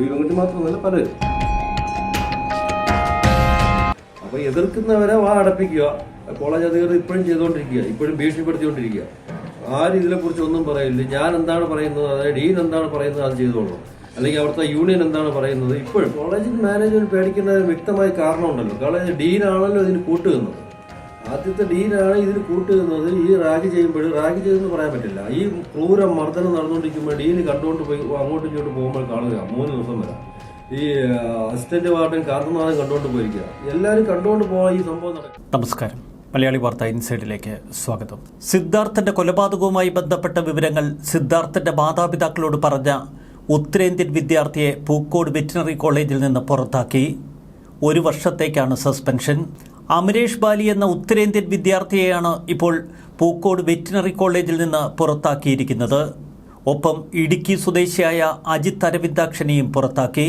ഈ പെൺകുട്ടി മാത്രമല്ല പലരും. അപ്പൊ എതിർക്കുന്നവരെ വാ അടപ്പിക്കുക കോളേജ് അധികൃതർ ഇപ്പോഴും ചെയ്തുകൊണ്ടിരിക്കുക. ഇപ്പോഴും ഭീഷണിപ്പെടുത്തിക്കൊണ്ടിരിക്കുക. ആരും ഇതിനെക്കുറിച്ച് ഒന്നും പറയില്ല. ഞാൻ എന്താണ് പറയുന്നത്? അതായത് ഡീൻ എന്താണ് പറയുന്നത്? അത് ചെയ്തോളൂ. അല്ലെങ്കിൽ അവിടുത്തെ യൂണിയൻ എന്താണ് പറയുന്നത്? ഇപ്പോഴും കോളേജിൽ മാനേജ്മെന്റ് പേടിക്കുന്നതിന് വ്യക്തമായ കാരണമുണ്ടല്ലോ കോളേജ് ഡീൻ ആണല്ലോ ഇതിന് കൂട്ടുന്നത് ആദ്യത്തെ ഡീനാണ് ഇതിന് കൂട്ടുന്നത് ഈ റാഗ് ചെയ്യുമ്പോൾ റാഗ് ചെയ്തെന്ന് പറയാൻ പറ്റില്ല. ഈ ക്രൂര മർദ്ദനം നടന്നുകൊണ്ടിരിക്കുമ്പോൾ ഡീന് കണ്ടുകൊണ്ട് പോയി അങ്ങോട്ടും ഇങ്ങോട്ടും പോകുമ്പോൾ കാണുക. മൂന്ന് ദിവസം വരെ. ഈ അസിസ്റ്റന്റ് വാർഡൻ കാർത്തനാഥും കണ്ടുകൊണ്ട് പോയിരിക്കുക. എല്ലാവരും കണ്ടുകൊണ്ട് പോകാൻ ഈ സംഭവം നടക്കും നമസ്കാരം. മലയാളി വാർത്ത ഇൻസൈഡിലേക്ക് സ്വാഗതം. സിദ്ധാർത്ഥന്റെ കൊലപാതകവുമായി ബന്ധപ്പെട്ട വിവരങ്ങൾ സിദ്ധാർത്ഥന്റെ മാതാപിതാക്കളോട് പറഞ്ഞ ഉത്തരേന്ത്യൻ വിദ്യാർത്ഥിയെ പൂക്കോട് വെറ്റിനറി കോളേജിൽ നിന്ന് പുറത്താക്കി. ഒരു വർഷത്തേക്കാണ് സസ്പെൻഷൻ. അമരേഷ് ബാലി എന്ന ഉത്തരേന്ത്യൻ വിദ്യാർത്ഥിയെയാണ് ഇപ്പോൾ പൂക്കോട് വെറ്റിനറി കോളേജിൽ നിന്ന് പുറത്താക്കിയിരിക്കുന്നത്. ഒപ്പം ഇടുക്കി സ്വദേശിയായ അജിത് അരവിന്ദാക്ഷനെയും പുറത്താക്കി.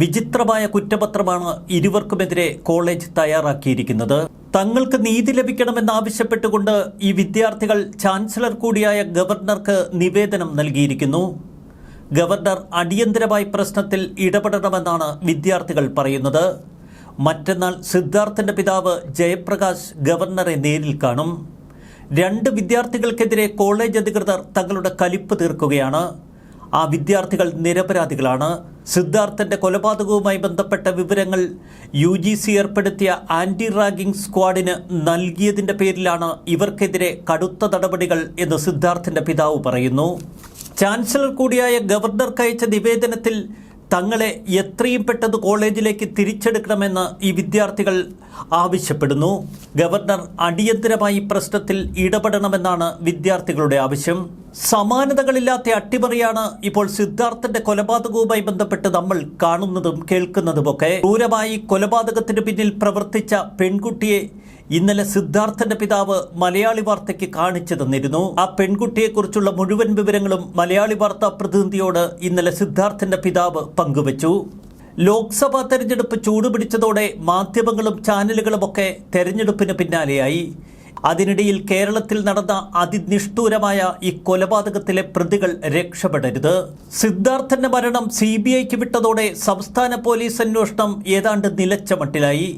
വിചിത്രമായ കുറ്റപത്രമാണ് ഇരുവർക്കുമെതിരെ കോളേജ് തയ്യാറാക്കിയിരിക്കുന്നത്. തങ്ങൾക്ക് നീതി ലഭിക്കണമെന്നാവശ്യപ്പെട്ടുകൊണ്ട് ഈ വിദ്യാർത്ഥികൾ ചാൻസലർ കൂടിയായ ഗവർണർക്ക് നിവേദനം നൽകിയിരിക്കുന്നു. ഗവർണർ അടിയന്തരമായി പ്രശ്നത്തിൽ ഇടപെടണമെന്നാണ് വിദ്യാർത്ഥികൾ പറയുന്നത്. മറ്റന്നാൾ സിദ്ധാർത്ഥന്റെ പിതാവ് ജയപ്രകാശ് ഗവർണറെ നേരിൽ കാണും. രണ്ട് വിദ്യാർത്ഥികൾക്കെതിരെ കോളേജ് അധികൃതർ തങ്ങളുടെ കലിപ്പ് തീർക്കുകയാണ്. ആ വിദ്യാർത്ഥികൾ നിരപരാധികളാണ്. സിദ്ധാർത്ഥന്റെ കൊലപാതകവുമായി ബന്ധപ്പെട്ട വിവരങ്ങൾ യു ജി സി ഏർപ്പെടുത്തിയ ആന്റി റാഗിംഗ് സ്ക്വാഡിന് നൽകിയതിന്റെ പേരിലാണ് ഇവർക്കെതിരെ കടുത്ത നടപടികൾ എന്ന് സിദ്ധാർത്ഥന്റെ പിതാവ് പറയുന്നു. ചാൻസലർ കൂടിയായ ഗവർണർക്ക് അയച്ച നിവേദനത്തിൽ തങ്ങളെ എത്രയും പെട്ടെന്ന് കോളേജിലേക്ക് തിരിച്ചെടുക്കണമെന്ന് ഈ വിദ്യാർത്ഥികൾ ആവശ്യപ്പെടുന്നു. ഗവർണർ അടിയന്തരമായി പ്രശ്നത്തിൽ ഇടപെടണമെന്നാണ് വിദ്യാർത്ഥികളുടെ ആവശ്യം. സമാനതകളില്ലാത്ത അട്ടിമറിയാണ് ഇപ്പോൾ സിദ്ധാർത്ഥന്റെ കൊലപാതകവുമായി ബന്ധപ്പെട്ട് നമ്മൾ കാണുന്നതും കേൾക്കുന്നതുമൊക്കെ. ക്രൂരമായി കൊലപാതകത്തിന് പിന്നിൽ പ്രവർത്തിച്ച പെൺകുട്ടിയെ ഇന്നലെ സിദ്ധാർത്ഥന്റെ പിതാവ് മലയാളി വാർത്തയ്ക്ക് കാണിച്ചു തന്നിരുന്നു ആ പെൺകുട്ടിയെക്കുറിച്ചുള്ള മുഴുവൻ വിവരങ്ങളും മലയാളി വാർത്താ പ്രതിനിധിയോട് ഇന്നലെ സിദ്ധാർത്ഥന്റെ പിതാവ് പങ്കുവച്ചു. ലോക്സഭാ തെരഞ്ഞെടുപ്പ് ചൂടുപിടിച്ചതോടെ മാധ്യമങ്ങളും ചാനലുകളുമൊക്കെ തെരഞ്ഞെടുപ്പിന് പിന്നാലെയായി. അതിനിടയിൽ കേരളത്തിൽ നടന്ന അതിനിഷ്ഠൂരമായ ഈ കൊലപാതകത്തിലെ പ്രതികൾ രക്ഷപ്പെടരുത്. സിദ്ധാർത്ഥന്റെ മരണം സി ബി ഐക്ക് വിട്ടതോടെ സംസ്ഥാന പോലീസ് അന്വേഷണം ഏതാണ്ട് നിലച്ച മട്ടിലായി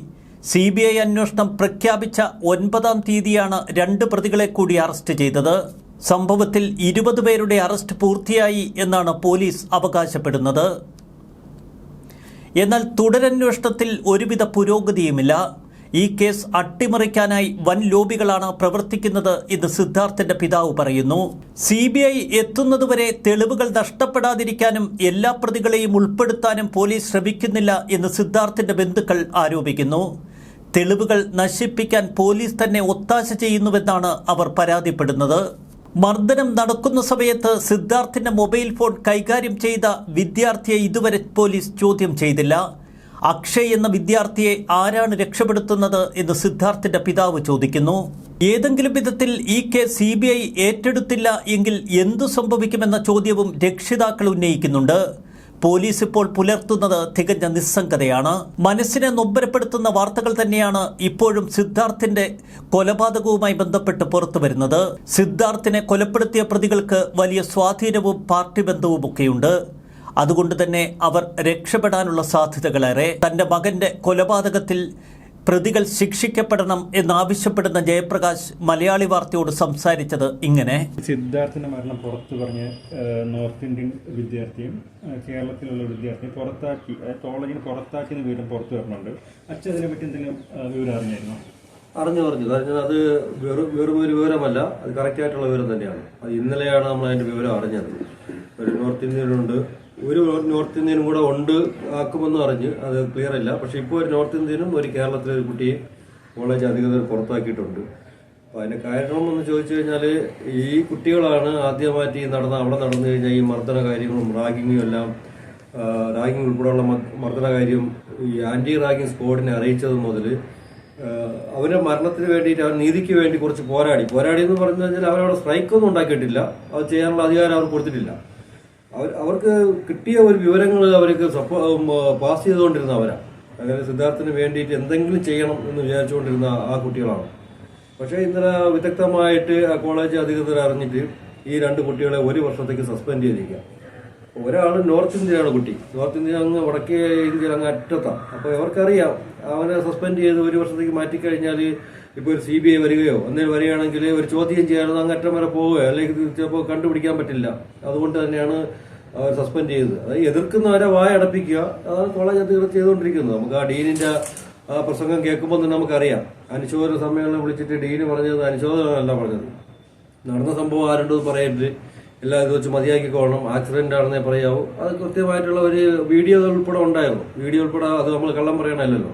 സി ബി ഐ അന്വേഷണം പ്രഖ്യാപിച്ച ഒൻപതാം തീയതിയാണ് രണ്ട് പ്രതികളെ കൂടി അറസ്റ്റ് ചെയ്തത്. സംഭവത്തിൽ ഇരുപത് പേരുടെ അറസ്റ്റ് പൂർത്തിയായി എന്നാണ് പോലീസ് അവകാശപ്പെടുന്നത്. എന്നാൽ തുടരന്വേഷണത്തിൽ ഒരുവിധ പുരോഗതിയുമില്ല. ഈ കേസ് അട്ടിമറിക്കാനായി വൻ ലോബികളാണ് പ്രവർത്തിക്കുന്നത് എന്ന് സിദ്ധാർത്ഥന്റെ പിതാവ് പറയുന്നു. സി ബി ഐ എത്തുന്നതുവരെ തെളിവുകൾ നഷ്ടപ്പെടാതിരിക്കാനും എല്ലാ പ്രതികളെയും ഉൾപ്പെടുത്താനും പോലീസ് ശ്രമിക്കുന്നില്ല എന്ന് സിദ്ധാർത്ഥന്റെ ബന്ധുക്കൾ ആരോപിക്കുന്നു. തെളിവുകൾ നശിപ്പിക്കാൻ പോലീസ് തന്നെ ഒത്താശ ചെയ്യുന്നുവെന്നാണ് അവർ പരാതിപ്പെടുന്നത്. മർദ്ദനം നടക്കുന്ന സമയത്ത് സിദ്ധാർത്ഥിന്റെ മൊബൈൽ ഫോൺ കൈകാര്യം ചെയ്ത വിദ്യാർത്ഥിയെ ഇതുവരെ പോലീസ് ചോദ്യം ചെയ്തില്ല. അക്ഷയ് എന്ന വിദ്യാർത്ഥിയെ ആരാണ് രക്ഷപ്പെടുത്തുന്നത് എന്ന് സിദ്ധാർത്ഥിന്റെ പിതാവ് ചോദിക്കുന്നു. ഏതെങ്കിലും വിധത്തിൽ ഈ കേസ് സി ബി ഐ ഏറ്റെടുത്തില്ല എങ്കിൽ എന്തു സംഭവിക്കുമെന്ന ചോദ്യവും രക്ഷിതാക്കൾ ഉന്നയിക്കുന്നുണ്ട്. പോലീസ് ഇപ്പോൾ പുലർത്തുന്നത് തികഞ്ഞ നിസ്സംഗതയാണ്. മനസ്സിനെ നൊമ്പരപ്പെടുത്തുന്ന വാർത്തകൾ തന്നെയാണ് ഇപ്പോഴും സിദ്ധാർത്ഥിന്റെ കൊലപാതകവുമായി ബന്ധപ്പെട്ട് പുറത്തു വരുന്നത്. സിദ്ധാർത്ഥിനെ കൊലപ്പെടുത്തിയ പ്രതികൾക്ക് വലിയ സ്വാധീനവും പാർട്ടി ബന്ധവും ബന്ധവുമൊക്കെയുണ്ട്. അതുകൊണ്ട് തന്നെ അവർ രക്ഷപ്പെടാനുള്ള സാധ്യതകളേറെ. തന്റെ മകന്റെ കൊലപാതകത്തിൽ പ്രതികൾ ശിക്ഷിക്കപ്പെടണം എന്നാവശ്യപ്പെടുന്ന ജയപ്രകാശ് മലയാളി വാർത്തയോട് സംസാരിച്ചത് ഇങ്ങനെ. സിദ്ധാർത്ഥിന്റെ മരണം പുറത്തു പറഞ്ഞ് നോർത്ത് ഇന്ത്യൻ വിദ്യാർത്ഥിയും കേരളത്തിലുള്ള വിദ്യാർത്ഥിയും പുറത്താക്കി കോളേജിന് പുറത്താക്കിയെന്ന് വീണ്ടും പുറത്തു വരുന്നുണ്ട് അച്ഛനെ പറ്റി എന്തെങ്കിലും വിവരം അറിഞ്ഞായിരുന്നു? അറിഞ്ഞു പറഞ്ഞു അറിഞ്ഞത് അത് വെറും വെറും ഒരു വിവരമല്ല അത് കറക്റ്റായിട്ടുള്ള വിവരം തന്നെയാണ്. അത് ഇന്നലെയാണ് നമ്മൾ അതിന്റെ വിവരം അറിഞ്ഞത്. ഒരു നോർത്ത് ഇന്ത്യനുണ്ട് ഒരു നോർത്ത് ഇന്ത്യനും കൂടെ ഉണ്ട് ആക്കുമെന്ന് പറഞ്ഞ് അത് ക്ലിയർ അല്ല. പക്ഷെ ഇപ്പോൾ ഒരു നോർത്ത് ഇന്ത്യനും ഒരു കേരളത്തിലെ ഒരു കുട്ടിയെ കോളേജ് അധികൃതർ പുറത്താക്കിയിട്ടുണ്ട്. അപ്പോൾ അതിന് കാരണം എന്ന് ചോദിച്ചു കഴിഞ്ഞാൽ ഈ കുട്ടികളാണ് ആദ്യമായിട്ട് ഈ നടന്ന അവിടെ നടന്നു കഴിഞ്ഞാൽ ഈ മർദ്ദന കാര്യങ്ങളും റാഗിങ്ങും എല്ലാം റാഗിംഗ് ഉൾപ്പെടെയുള്ള മർദ്ദന കാര്യം ഈ ആന്റി റാഗിങ് സ്ക്വാഡിനെ അറിയിച്ചത് മുതൽ അവരുടെ മരണത്തിന് വേണ്ടിയിട്ട് അവർ നീതിക്ക് വേണ്ടി കുറച്ച് പോരാടി. പോരാടി എന്ന് പറഞ്ഞു കഴിഞ്ഞാൽ അവരവിടെ സ്ട്രൈക്കൊന്നും ഉണ്ടാക്കിയിട്ടില്ല. അത് ചെയ്യാനുള്ള അധികാരം അവർ കൊടുത്തിട്ടില്ല. അവർ അവർക്ക് കിട്ടിയ ഒരു വിവരങ്ങൾ അവർക്ക് പാസ് ചെയ്തുകൊണ്ടിരുന്ന അവരാണ് അങ്ങനെ സിദ്ധാർത്ഥിന് വേണ്ടിയിട്ട് എന്തെങ്കിലും ചെയ്യണം എന്ന് വിചാരിച്ചുകൊണ്ടിരുന്ന ആ കുട്ടികളാണ്. പക്ഷേ ഇന്നലെ വിദഗ്ധമായിട്ട് ആ കോളേജ് അധികൃതർ അറിഞ്ഞിട്ട് ഈ രണ്ട് കുട്ടികളെ ഒരു വർഷത്തേക്ക് സസ്പെൻഡ് ചെയ്തിരിക്കുക ഒരാൾ നോർത്ത് ഇന്ത്യയാണ് കുട്ടി. നോർത്ത് ഇന്ത്യ അങ്ങ് വടക്കേ ഇന്ത്യയിൽ അങ്ങ് അറ്റത്താണ്. അപ്പോൾ ഇവർക്കറിയാം അവനെ സസ്പെൻഡ് ചെയ്ത് ഒരു വർഷത്തേക്ക് മാറ്റിക്കഴിഞ്ഞാൽ ഇപ്പോൾ ഒരു സി ബി ഐ വരികയോ എന്തെങ്കിലും വരികയാണെങ്കിൽ ഒരു ചോദ്യം ചെയ്യാനോ അങ്ങ് അറ്റം വരെ പോവുകയോ അല്ലെങ്കിൽ ചിലപ്പോൾ കണ്ടുപിടിക്കാൻ പറ്റില്ല. അതുകൊണ്ട് തന്നെയാണ് അവർ സസ്പെൻഡ് ചെയ്തത്. അത് എതിർക്കുന്നവരെ വായ അടപ്പിക്കുക അതാണ് കോളേജ് അധികൃതർ ചെയ്തുകൊണ്ടിരിക്കുന്നത്. നമുക്ക് ആ ഡീനിന്റെ ആ പ്രസംഗം കേൾക്കുമ്പോൾ തന്നെ നമുക്കറിയാം. അനുശോചന സമ്മേളനം വിളിച്ചിട്ട് ഡീന് പറഞ്ഞത് അനുശോചനമല്ല പറഞ്ഞത്. നടന്ന സംഭവം ആരുണ്ടെന്ന് പറയരുത്. എല്ലാം ഇത് വെച്ച് മതിയാക്കിക്കോണം ആക്സിഡന്റ് ആണെന്നേ പറയാവൂ. അത് കൃത്യമായിട്ടുള്ള ഒരു വീഡിയോ ഉൾപ്പെടെ ഉണ്ടായിരുന്നു. വീഡിയോ ഉൾപ്പെടെ അത് നമ്മൾ കള്ളം പറയണമല്ലോ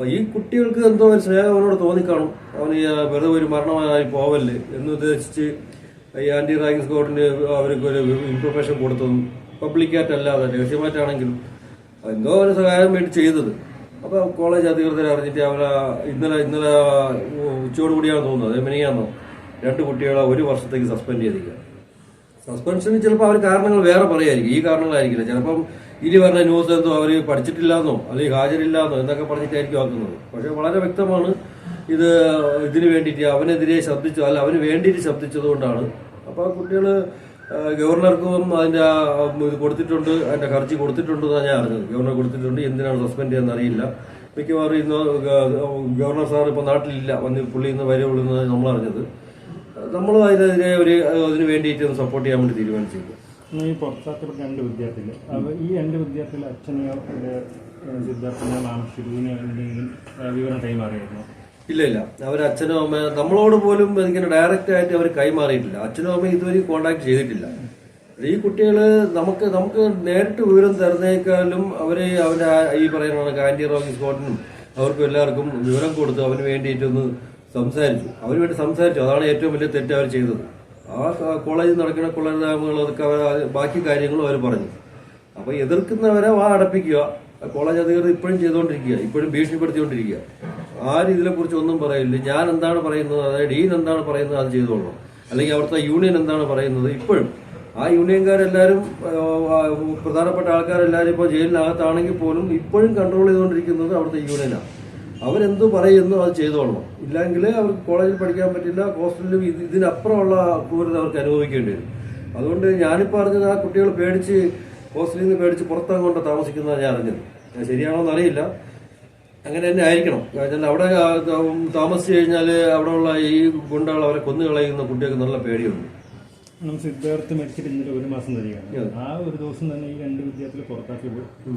അപ്പൊ ഈ കുട്ടികൾക്ക് എന്തോ ഒരു സ്നേഹം അവനോട് തോന്നിക്കാണും. അവന് വെറുതെ ഒരു മരണമായി പോവല്ലേ എന്ന് ഉദ്ദേശിച്ച് ഈ ആന്റി റാങ്കിങ് സ്കോട്ടിന് അവർക്ക് ഒരു ഇൻഫർമേഷൻ കൊടുത്തതും പബ്ലിക്കായിട്ട് അല്ലാതെ രഹസ്യമായിട്ടാണെങ്കിലും എന്തോ ഒരു സഹായം വേണ്ടി ചെയ്തത്. അപ്പൊ കോളേജ് അധികൃതരെ അറിഞ്ഞിട്ട് അവരെ ഇന്നലെ ഇന്നലെ ഉച്ചയോട് കൂടിയാണ് തോന്നുന്നത്. അത് മെനിയാന്നോ? രണ്ട് കുട്ടികളെ ഒരു വർഷത്തേക്ക് സസ്പെൻഡ് ചെയ്തിരിക്കുക സസ്പെൻഷന് ചിലപ്പോൾ അവർ കാരണങ്ങൾ വേറെ പറയായിരിക്കും. ഈ കാരണങ്ങളായിരിക്കില്ല. ചിലപ്പം ഇനി പറഞ്ഞ ന്യൂസ് എന്തോ അവർ പഠിച്ചിട്ടില്ലാന്നോ അല്ലെങ്കിൽ ഹാജരില്ലാന്നോ എന്നൊക്കെ പറഞ്ഞിട്ടായിരിക്കും ആക്കുന്നത്. പക്ഷെ വളരെ വ്യക്തമാണ് ഇത് ഇതിനു വേണ്ടിയിട്ട് അവനെതിരെ ശബ്ദിച്ചു അല്ല അവന് വേണ്ടിയിട്ട് ശബ്ദിച്ചത് കൊണ്ടാണ്. അപ്പോൾ കുട്ടികൾ ഗവർണർക്കും അതിന്റെ ഇത് കൊടുത്തിട്ടുണ്ട് അതിന്റെ ഹർജി കൊടുത്തിട്ടുണ്ട് എന്നാണ് ഞാൻ അറിഞ്ഞത്. ഗവർണർ കൊടുത്തിട്ടുണ്ട് എന്തിനാണ് സസ്പെൻഡ് ചെയ്യുന്നത് അറിയില്ല. മിക്കവാറും ഇന്ന് ഗവർണർ സാർ ഇപ്പോൾ നാട്ടിലില്ല വന്ന് പുള്ളി ഇന്ന് വരെ എന്ന് നമ്മൾ അറിഞ്ഞത് നമ്മൾ അതിനെതിരെ ഒരു അതിന് വേണ്ടിയിട്ട് സപ്പോർട്ട് ചെയ്യാൻ വേണ്ടി തീരുമാനിച്ചിരിക്കും ഈ പുറത്താക്കപ്പെട്ട രണ്ട് വിദ്യാർത്ഥികൾ. അവർ ഈ രണ്ട് വിദ്യാർത്ഥികൾ അച്ഛനെയോ സിദ്ധാർത്ഥനെയോ മാമശിരുവിനെയോ എന്തെങ്കിലും വിവരം കൈമാറിയായിരുന്നു? ഇല്ല ഇല്ല. അവർ അച്ഛനും അമ്മ നമ്മളോട് പോലും ഇങ്ങനെ ഡയറക്റ്റ് ആയിട്ട് അവർ കൈമാറിയിട്ടില്ല. അച്ഛനും അമ്മയും ഇതുവരെ കോണ്ടാക്ട് ചെയ്തിട്ടില്ല. ഈ കുട്ടികൾ നമുക്ക് നമുക്ക് നേരിട്ട് വിവരം തരുന്നേക്കാളും അവർ ആ- ഈ പറയുന്ന ആന്റി റോക്കി സ്പോട്ടിനും അവർക്കും എല്ലാവർക്കും വിവരം കൊടുത്തു അവന് വേണ്ടിയിട്ടൊന്ന് സംസാരിച്ചു. അവന് വേണ്ടി സംസാരിച്ചു. അതാണ് ഏറ്റവും വലിയ തെറ്റ് അവർ ചെയ്തത്. ആ കോളേജിൽ നടക്കുന്ന കൊള്ളരുതായ്മകൾ അതൊക്കെ അവർ ബാക്കി കാര്യങ്ങളും അവർ പറഞ്ഞു. അപ്പോൾ എതിർക്കുന്നവരെ വാ അടപ്പിക്കുക. കോളേജ് അധികൃതർ ഇപ്പോഴും ചെയ്തുകൊണ്ടിരിക്കുക. ഇപ്പോഴും ഭീഷണിപ്പെടുത്തിക്കൊണ്ടിരിക്കുക. ആരും ഇതിനെക്കുറിച്ച് ഒന്നും പറയില്ല. ഞാൻ എന്താണ് പറയുന്നത്? അതായത് ഡീൻ എന്താണ് പറയുന്നത്? അത് ചെയ്തോളണം. അല്ലെങ്കിൽ അവിടുത്തെ യൂണിയൻ എന്താണ് പറയുന്നത്? ഇപ്പോഴും. ആ യൂണിയൻകാരെല്ലാവരും പ്രധാനപ്പെട്ട ആൾക്കാരെല്ലാവരും ഇപ്പോൾ ജയിലിനകത്താണെങ്കിൽ പോലും ഇപ്പോഴും കൺട്രോൾ ചെയ്തുകൊണ്ടിരിക്കുന്നത് അവിടുത്തെ യൂണിയനാണ്. അവരെന്ത് പറയുന്നു അത് ചെയ്തോളണം. ഇല്ലെങ്കിൽ അവർക്ക് കോളേജിൽ പഠിക്കാൻ പറ്റില്ല ഹോസ്റ്റലിലും ഇത് ഇതിനപ്പുറമുള്ള ക്രൂരത അവർക്ക് അനുഭവിക്കേണ്ടി വരും. അതുകൊണ്ട് ഞാനിപ്പോൾ അറിഞ്ഞത് ആ കുട്ടികൾ പേടിച്ച് ഹോസ്റ്റലിൽ നിന്ന് പേടിച്ച് പുറത്തങ്ങ് കൊണ്ട് താമസിക്കുന്നതാണ് ഞാൻ അറിഞ്ഞത്. ഞാൻ ശരിയാണോ എന്നറിയില്ല അങ്ങനെ തന്നെ ആയിരിക്കണം. കാരണം അവിടെ താമസിച്ച് കഴിഞ്ഞാൽ അവിടെയുള്ള ഈ ഗുണ്ടകൾ അവരെ കൊന്നു കളയുന്ന കുട്ടികൾക്ക് നല്ല പേടിയുണ്ട്. സിദ്ധാർത്ഥ് മരിച്ചിട്ട് ഇന്നലെ ഒരു മാസം തരികയാണ് ആ ഒരു ദിവസം തന്നെ ഈ രണ്ട് വിദ്യാർത്ഥികളെ പുറത്താക്കി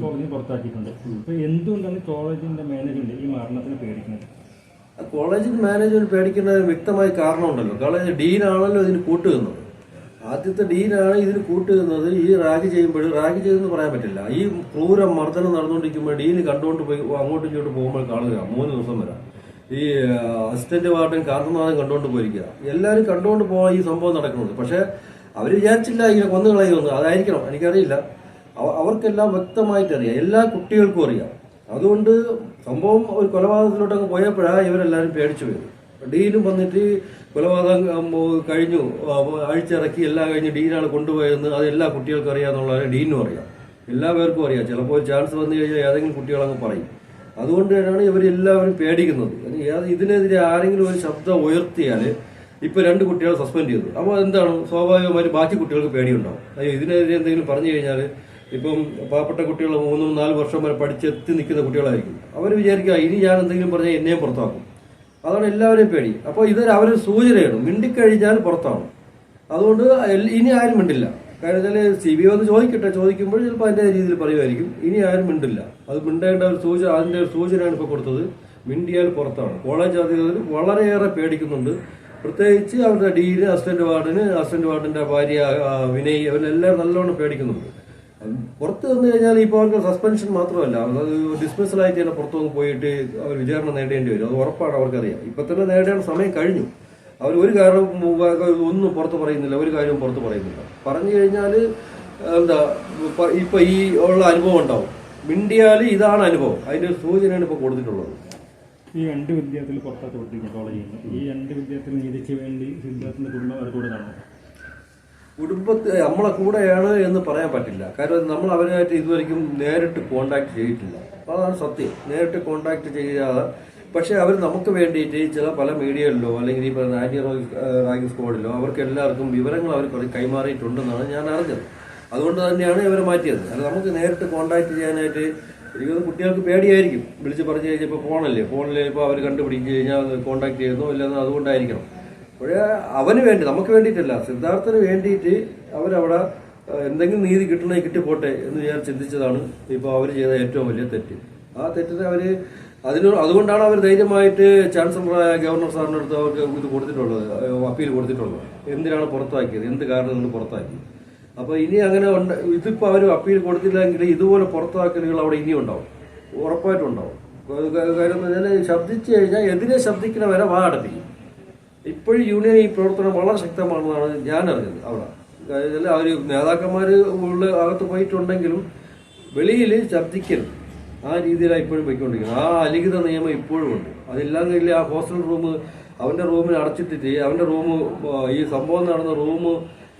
കോളേജിൽ പുറത്താക്കിയിട്ടുണ്ട്. അപ്പൊ എന്തുകൊണ്ടാണ് കോളേജിന്റെ മാനേജ്മെന്റ് ഈ മരണത്തിന് പേടിക്കുന്നത്? കോളേജിന്റെ മാനേജ്മെന്റ് പേടിക്കുന്ന വ്യക്തമായ കാരണമുണ്ടല്ലോ കോളേജ് ഡീനാണല്ലോ ഇതിന് കൂട്ടുന്നത് ആദ്യത്തെ ഡീനാണ് ഇതിന് കൂട്ടുന്നത് ഈ റാഗ് ചെയ്യുമ്പോൾ റാഗ് ചെയ്തെന്ന് പറയാൻ പറ്റില്ല. ഈ ക്രൂര മർദ്ദനം നടന്നുകൊണ്ടിരിക്കുമ്പോൾ ഡീന് കണ്ടുകൊണ്ട് പോയി അങ്ങോട്ടും ഇങ്ങോട്ടും പോകുമ്പോൾ കാണുക മൂന്ന് ദിവസം വരാം. ഈ അസിസ്റ്റന്റ് വാർഡൻ കാന്തനാഥൻ കണ്ടുകൊണ്ട് പോയിരിക്കുക. എല്ലാവരും കണ്ടുകൊണ്ട് പോകാൻ ഈ സംഭവം നടക്കുന്നത്. പക്ഷെ അവർ വിചാരിച്ചില്ല ഇങ്ങനെ കൊന്നു കളയുമെന്ന്. അതായിരിക്കണം. എനിക്കറിയില്ല. അവ- അവർക്കെല്ലാം വ്യക്തമായിട്ട് അറിയാം എല്ലാ കുട്ടികൾക്കും അറിയാം. അതുകൊണ്ട് സംഭവം ഒരു കൊലപാതകത്തിലോട്ട് അങ്ങ് പോയപ്പോഴാണ് ഇവരെല്ലാവരും പേടിച്ചു പോയത്. ഡീനും വന്നിട്ട് കൊലപാതകം കഴിഞ്ഞു. അഴിച്ചിറക്കി എല്ലാം കഴിഞ്ഞ് ഡീനാണ് കൊണ്ടുപോയതെന്ന് അത് എല്ലാ കുട്ടികൾക്കും അറിയാമെന്നുള്ളവരെ ഡീനും അറിയാം. എല്ലാ പേർക്കും അറിയാം. ചിലപ്പോൾ ചാൻസ് വന്നു കഴിഞ്ഞാൽ ഏതെങ്കിലും കുട്ടികളങ്ങ് പറയും. അതുകൊണ്ട് തന്നെയാണ് ഇവരെല്ലാവരും പേടിക്കുന്നത്. ഇതിനെതിരെ ആരെങ്കിലും ഒരു ശബ്ദം ഉയർത്തിയാൽ ഇപ്പൊ രണ്ട് കുട്ടികളെ സസ്പെൻഡ് ചെയ്തു. അപ്പോൾ എന്താണ്? സ്വാഭാവികമായിട്ട് ബാക്കി കുട്ടികൾക്ക് പേടിയുണ്ടാവും. അയ്യോ ഇതിനെതിരെ എന്തെങ്കിലും പറഞ്ഞു കഴിഞ്ഞാൽ ഇപ്പം പാവപ്പെട്ട കുട്ടികൾ മൂന്നും നാല് വർഷം വരെ പഠിച്ചെത്തി നിൽക്കുന്ന കുട്ടികളായിരിക്കും. അവർ വിചാരിക്കുക ഇനി ഞാൻ എന്തെങ്കിലും പറഞ്ഞാൽ എന്നെയും പുറത്താക്കും. അതാണ് എല്ലാവരെയും പേടി. അപ്പോൾ ഇതൊരു അവരൊരു സൂചനയാണ്. മിണ്ടിക്കഴിഞ്ഞാൽ പുറത്താണ് അതുകൊണ്ട് ഇനി ആരും മിണ്ടില്ല. കാരണം വെച്ചാൽ സി ബി ഒന്ന് ചോദിക്കട്ടെ. ചോദിക്കുമ്പോൾ ചിലപ്പോൾ അതിന്റെ രീതിയിൽ പറയുമായിരിക്കും. ഇനി ആരും മിണ്ടില്ല. അത് മിണ്ടേണ്ട ഒരു സൂചന അതിന്റെ ഒരു സൂചനയാണ് ഇപ്പോൾ കൊടുത്തത്. മിണ്ടിയാൽ പുറത്താണ്. കോളേജ് അധികൃതർ വളരെയേറെ പേടിക്കുന്നുണ്ട്. പ്രത്യേകിച്ച് അവരുടെ ഡീന് അസിസ്റ്റന്റ് വാർഡിന് അസിസ്റ്റന്റ് വാർഡിന്റെ ഭാര്യ വിനയ് അവരെല്ലാം നല്ലോണം പേടിക്കുന്നുണ്ട്. പുറത്ത് വന്നു കഴിഞ്ഞാൽ ഇപ്പോൾ അവർക്ക് സസ്പെൻഷൻ മാത്രമല്ല. അത് ഡിസ്മിസലായി തന്നെ പുറത്തു പോയിട്ട് അവർ വിചാരണ നേടേണ്ടി വരും. അത് ഉറപ്പാണ് അവർക്കറിയാം. ഇപ്പം തന്നെ നേടേണ്ട സമയം കഴിഞ്ഞു. അവർ ഒരു കാരണം ഒന്നും പുറത്ത് പറയുന്നില്ല ഒരു കാര്യവും പുറത്ത് പറയുന്നില്ല. പറഞ്ഞു കഴിഞ്ഞാൽ എന്താ ഇപ്പൊ- ഈ ഉള്ള അനുഭവം ഉണ്ടാവും. മിണ്ടിയാൽ ഇതാണ് അനുഭവം. അതിന്റെ ഒരു സൂചനയാണ് ഇപ്പൊ കൊടുത്തിട്ടുള്ളത്. ഈ രണ്ട് വിദ്യാർത്ഥികൾ പുറത്താക്കപ്പെട്ടിരിക്കുന്നു കോളേജിൽ നിന്ന് ഈ രണ്ട് വിദ്യാർത്ഥികൾ നീതിക്ക് വേണ്ടി സിദ്ധാർത്ഥിന്റെ കുടുംബം അവർ കൂടെ കാണും. കുടുംബത്തിൽ നമ്മളെ കൂടെയാണ് എന്ന് പറയാൻ പറ്റില്ല. കാരണം നമ്മൾ അവരുമായിട്ട് ഇതുവരെയും നേരിട്ട് കോണ്ടാക്ട് ചെയ്തിട്ടില്ല. അപ്പോൾ അതാണ് സത്യം. നേരിട്ട് കോണ്ടാക്ട് ചെയ്യാതെ പക്ഷെ അവർ നമുക്ക് വേണ്ടിയിട്ട് ചില പല മീഡിയകളിലോ അല്ലെങ്കിൽ ഈ പറയുന്ന ആന്റി റാഗിംഗ് സ്ക്വാഡിലോ അവർക്ക് എല്ലാവർക്കും വിവരങ്ങൾ അവർ കൈമാറിയിട്ടുണ്ടെന്നാണ് ഞാൻ അറിഞ്ഞത്. അതുകൊണ്ട് തന്നെയാണ് ഇവരെ മാറ്റിയത്. അല്ല നമുക്ക് നേരിട്ട് കോണ്ടാക്ട് ചെയ്യാനായിട്ട് എനിക്ക് കുട്ടികൾക്ക് പേടിയായിരിക്കും. വിളിച്ച് പറഞ്ഞു കഴിഞ്ഞപ്പോൾ ഫോണല്ലേ? ഫോണിൽ ഇപ്പോൾ അവർ കണ്ടുപിടിച്ച് കഴിഞ്ഞാൽ കോണ്ടാക്ട് ചെയ്യുന്നു ഇല്ലെന്ന് അതുകൊണ്ടായിരിക്കണം. അപ്പോഴേ അവന് വേണ്ടി നമുക്ക് വേണ്ടിയിട്ടല്ല. സിദ്ധാർത്ഥന് വേണ്ടിയിട്ട് അവരവിടെ എന്തെങ്കിലും നീതി കിട്ടണേ കിട്ടിപ്പോട്ടെ എന്ന് ഞാൻ ചിന്തിച്ചതാണ് ഇപ്പോൾ അവർ ചെയ്ത ഏറ്റവും വലിയ തെറ്റ്. ആ തെറ്റിനെ അവർ അതിന് അതുകൊണ്ടാണ് അവർ ധൈര്യമായിട്ട് ചാൻസലറായ ഗവർണർ സാറിന്റെ അടുത്ത് അവർക്ക് ഇത് കൊടുത്തിട്ടുള്ളത് അപ്പീൽ കൊടുത്തിട്ടുള്ളത്. എന്തിനാണ് പുറത്താക്കിയത്? എന്ത് കാരണം നിങ്ങൾ പുറത്താക്കി അപ്പോൾ ഇനി അങ്ങനെ ഉണ്ട് ഇതിപ്പോൾ അവർ അപ്പീൽ കൊടുത്തില്ലെങ്കിൽ ഇതുപോലെ പുറത്താക്കലുകൾ അവിടെ ഇനിയും ഉണ്ടാവും. ഉറപ്പായിട്ടും ഉണ്ടാവും. കാര്യം എന്ന് ശബ്ദിച്ചു കഴിഞ്ഞാൽ എതിരെ ശബ്ദിക്കുന്ന വരെ വാ അടപ്പിക്കും ഇപ്പോഴും യൂണിയൻ ഈ പ്രവർത്തനം വളരെ ശക്തമാണെന്നാണ് ഞാൻ അറിഞ്ഞത് അവിടെ അവർ നേതാക്കന്മാർ ഉള്ള അകത്ത് പോയിട്ടുണ്ടെങ്കിലും വെളിയിൽ ശബ്ദിക്കരുത്. ആ രീതിയിലാണ് ഇപ്പോഴും പോയിക്കൊണ്ടിരിക്കുന്നത്. ആ അലിഖിത നിയമം ഇപ്പോഴും ഉണ്ട്. അതെല്ലാം കയ്യിൽ ആ ഹോസ്റ്റൽ റൂം അവന്റെ റൂമിൽ അടച്ചിട്ടിട്ട് അവന്റെ റൂം ഈ സംഭവം നടന്ന റൂം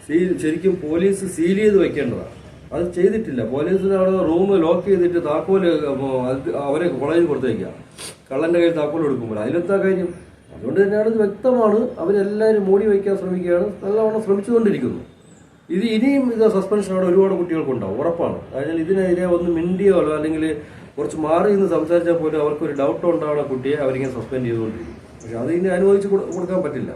സീൽ ശരിക്കും പോലീസ് സീൽ ചെയ്ത് വെക്കേണ്ടതാണ് അത് ചെയ്തിട്ടില്ല. പോലീസിന് അവിടെ റൂം ലോക്ക് ചെയ്തിട്ട് താക്കോൽ അത് അവരെ കോളേജിൽ കൊടുത്തേക്കുക കള്ളന്റെ കയ്യിൽ താക്കോൽ കൊടുക്കുമ്പോൾ. അതിലെന്താ കാര്യം? അതുകൊണ്ട് തന്നെയാണ് ഇത് വ്യക്തമാണ്. അവരെല്ലാവരും മൂടി വയ്ക്കാൻ ശ്രമിക്കുകയാണ്. നല്ലവണ്ണം ശ്രമിച്ചുകൊണ്ടിരിക്കുന്നു. ഇത് ഇനിയും ഇത് സസ്പെൻഷൻ അവിടെ ഒരുപാട് കുട്ടികൾക്കുണ്ടാവും. ഉറപ്പാണ്. അതിനാൽ ഇതിനെതിരെ ഒന്ന് മിണ്ടിയോ അല്ലെങ്കിൽ കുറച്ച് മാറി നിന്ന് സംസാരിച്ചാൽ പോലും അവർക്കൊരു ഡൗട്ട് ഉണ്ടാവണ കുട്ടിയെ അവരിങ്ങനെ സസ്പെൻഡ് ചെയ്തുകൊണ്ടിരിക്കും പക്ഷെ അത് ഇനി അനുവദിച്ച് കൊടു- കൊടുക്കാൻ പറ്റില്ല.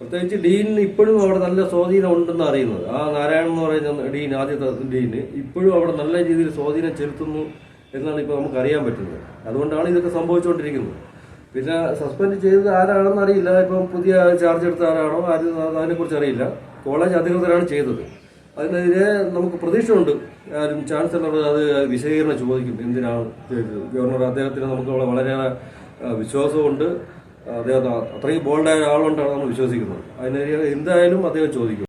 പ്രത്യേകിച്ച് ഡീനിന് ഇപ്പോഴും അവിടെ നല്ല സ്വാധീനം ഉണ്ടെന്ന് അറിയുന്നത്. ആ നാരായണൻ എന്ന് പറയുന്ന ഡീൻ ആദ്യത്തെ ഡീന് ഇപ്പോഴും അവിടെ നല്ല രീതിയിൽ സ്വാധീനം ചെലുത്തുന്നു എന്നാണ് ഇപ്പോൾ നമുക്ക് അറിയാൻ പറ്റുന്നത്. അതുകൊണ്ടാണ് ഇതൊക്കെ സംഭവിച്ചുകൊണ്ടിരിക്കുന്നത്. പിന്നെ സസ്പെൻഡ് ചെയ്തത് ആരാണെന്ന് അറിയില്ല. ഇപ്പം പുതിയ ചാർജ് എടുത്ത ആരാണോ? ആരും അതിനെക്കുറിച്ച് അറിയില്ല. കോളേജ് അധികൃതരാണ് ചെയ്തത്. അതിനെതിരെ നമുക്ക് പ്രതീക്ഷയുണ്ട്. ആരും ചാൻസലർ അത് വിശദീകരണം ചോദിക്കും എന്തിനാണ് ഗവർണർ അദ്ദേഹത്തിന് നമുക്ക് വളരെയേറെ വിശ്വാസമുണ്ട്. അദ്ദേഹം അത്രയും ബോൾഡായ ആളുകൊണ്ടാണ് നമ്മൾ വിശ്വസിക്കുന്നത്. അതിനെതിരെ എന്തായാലും അദ്ദേഹം ചോദിക്കും.